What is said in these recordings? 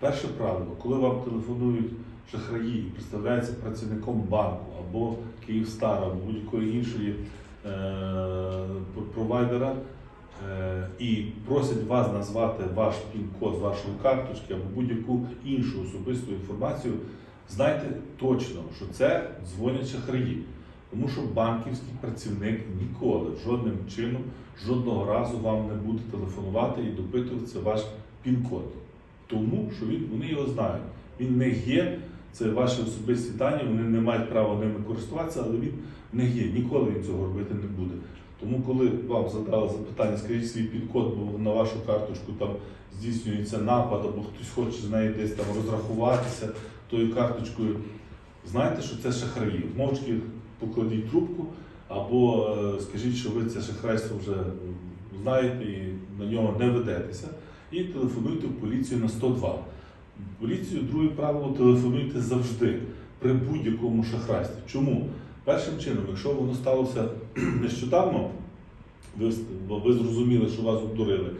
Перше правило, коли вам телефонують шахраї і представляються працівником банку або Київстара, або будь-якої іншої е, провайдера е, і просять вас назвати ваш пін-код вашої карточки або будь-яку іншу особисту інформацію, знайте точно, що це дзвонять шахраї. Тому що банківський працівник ніколи жодним чином, жодного разу вам не буде телефонувати і допитуватися ваш пін-код. Тому що він, вони його знають. Він не є, це ваші особисті дані, вони не мають права ними користуватися, але він не є. Ніколи він цього робити не буде. Тому, коли вам задали запитання, скажіть свій пін-код, бо на вашу карточку там здійснюється напад, або хтось хоче з нею десь там розрахуватися тою карточкою, знайте, що це шахраї. Мовчки покладіть трубку, або е, скажіть, що ви це шахрайство вже знаєте і на нього не ведетеся, і телефонуйте в поліцію на 102. Поліцію друге правило телефонуйте завжди при будь-якому шахрайстві. Чому? Першим чином, якщо воно сталося нещодавно, ви, ви зрозуміли, що вас обдурили,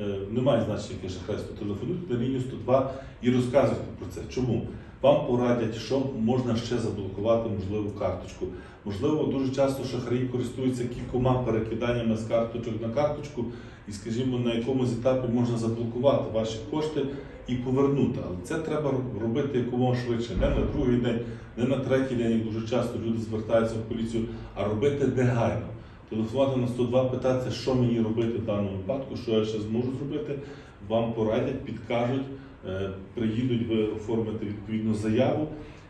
е, немає значення, яке шахрайство. Телефонуйте на лінію 102 і розказуйте про це. Чому? Вам порадять, що можна ще заблокувати можливу карточку. Можливо, дуже часто шахраї користуються кількома перекиданнями з карточок на карточку, і, скажімо, на якомусь етапі можна заблокувати ваші кошти і повернути. Але це треба робити якомога швидше, не на другий день, не на третій день, як дуже часто люди звертаються в поліцію, а робити негайно. Телефонувати на 102, питатися, що мені робити в даному випадку, що я ще зможу зробити. Вам порадять, підкажуть, приїдуть, ви оформите відповідну заяву.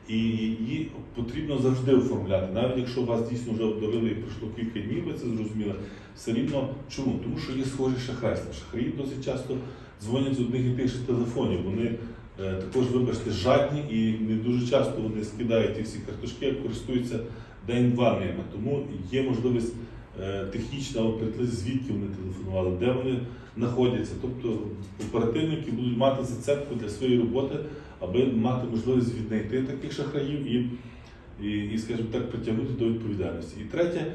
І її потрібно завжди оформляти, навіть якщо вас дійсно вже обдурили і пройшло кілька днів, ви це зрозуміли. Все рівно чому? Тому що є схожі шахрайства. Шахраї досить часто дзвонять з одних і тих же телефонів. Вони е, також, вибачте, жадні і не дуже часто вони скидають ті всі карточки, а користуються день-два ними. Тому є можливість е, технічна опритли, звідки вони телефонували, де вони знаходяться. Тобто оперативники будуть мати зацепку для своєї роботи, аби мати можливість віднайти таких шахраїв і, і, і скажімо так, притягнути до відповідальності. І третє,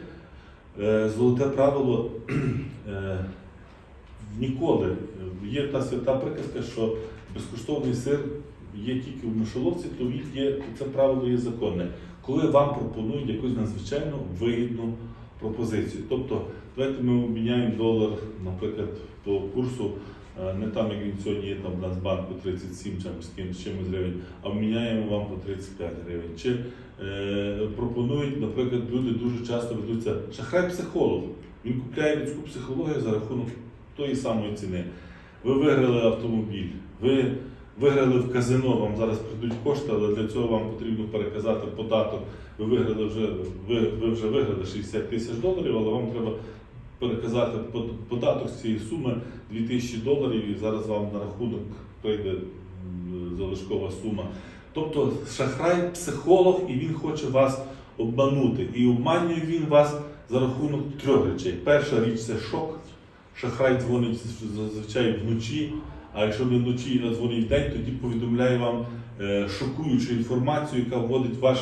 е, золоте правило. е, Ніколи Е, є та свята приказка, що безкоштовний сир є тільки в мишоловці, то є, це правило є законне. Коли вам пропонують якусь надзвичайно вигідну пропозицію. Тобто, давайте ми обміняємо долар, наприклад, по курсу е, не там, як він сьогодні є там в Нацбанку 37 чи з чимось гривень, а обміняємо вам по 35 гривень. Чи е, пропонують, наприклад, люди дуже часто ведуться шахрай-психолог. Він купляє людську психологію за рахунок тої самої ціни. Ви виграли автомобіль, ви виграли в казино, вам зараз прийдуть кошти, але для цього вам потрібно переказати податок. Ви виграли вже, ви, ви вже виграли 60 тисяч доларів, але вам треба переказати податок з цієї суми 2000 доларів, і зараз вам на рахунок прийде залишкова сума. Тобто шахрай психолог, і він хоче вас обманути. І обманює він вас за рахунок трьох речей. Перша річ це шок. Шахрай дзвонить зазвичай вночі, а якщо не вночі, а дзвонить день, тоді повідомляє вам е, шокуючу інформацію, яка вводить ваш,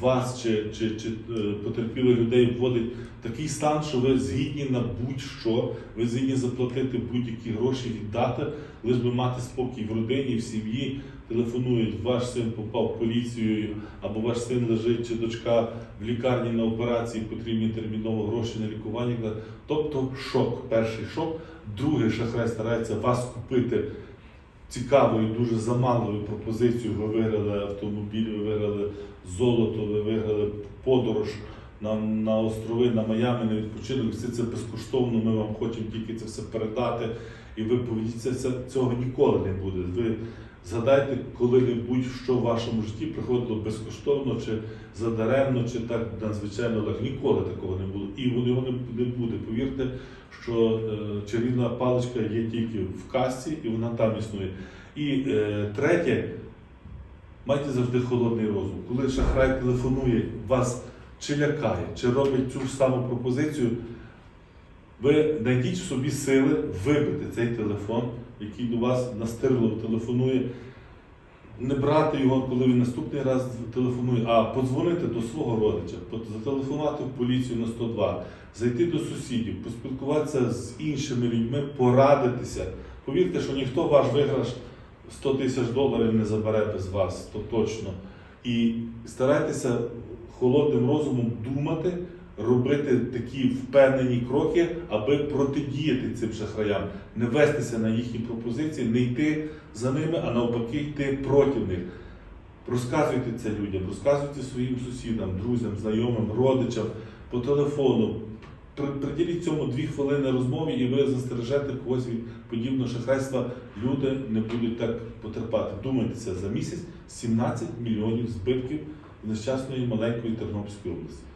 вас чи, чи, чи е, потерпілих людей вводить такий стан, що ви згідні на будь-що, ви згідні заплатити будь-які гроші, віддати, лиш би мати спокій в родині, в сім'ї. Телефонують, ваш син попав в поліцію, або ваш син лежить чи дочка в лікарні на операції, потрібні терміново гроші на лікування. Тобто шок, перший шок. Другий шахрай старається вас купити цікавою, дуже заманливою пропозицією. Ви виграли автомобіль, ви виграли золото, ви виграли подорож на, на острови, на Майами, на відпочинок. Все це безкоштовно. Ми вам хочемо тільки це все передати. І ви поведіться, це, цього ніколи не буде. Ви згадайте коли-небудь, що в вашому житті приходило безкоштовно чи задаремно, чи так надзвичайно легко. Ніколи такого не було. І його не, буде. Повірте, що е, чарівна паличка є тільки в касі, і вона там існує. І е, третє, майте завжди холодний розум. Коли шахрай телефонує, вас чи лякає, чи робить цю саму пропозицію, ви знайдіть в собі сили вибити цей телефон, який до вас настирливо телефонує, не брати його, коли він наступний раз телефонує, а подзвонити до свого родича, зателефонувати в поліцію на 102, зайти до сусідів, поспілкуватися з іншими людьми, порадитися. Повірте, що ніхто ваш виграш 100 тисяч доларів не забере без вас, то точно. І старайтеся холодним розумом думати, робити такі впевнені кроки, аби протидіяти цим шахраям, не вестися на їхні пропозиції, не йти за ними, а навпаки йти проти них. Розказуйте це людям, розказуйте своїм сусідам, друзям, знайомим, родичам по телефону. Приділіть цьому дві хвилини розмові, і ви застережете когось від подібного шахрайства. Люди не будуть так потерпати. Думайтеся, за місяць 17 мільйонів збитків нещасної маленької Тернопільської області.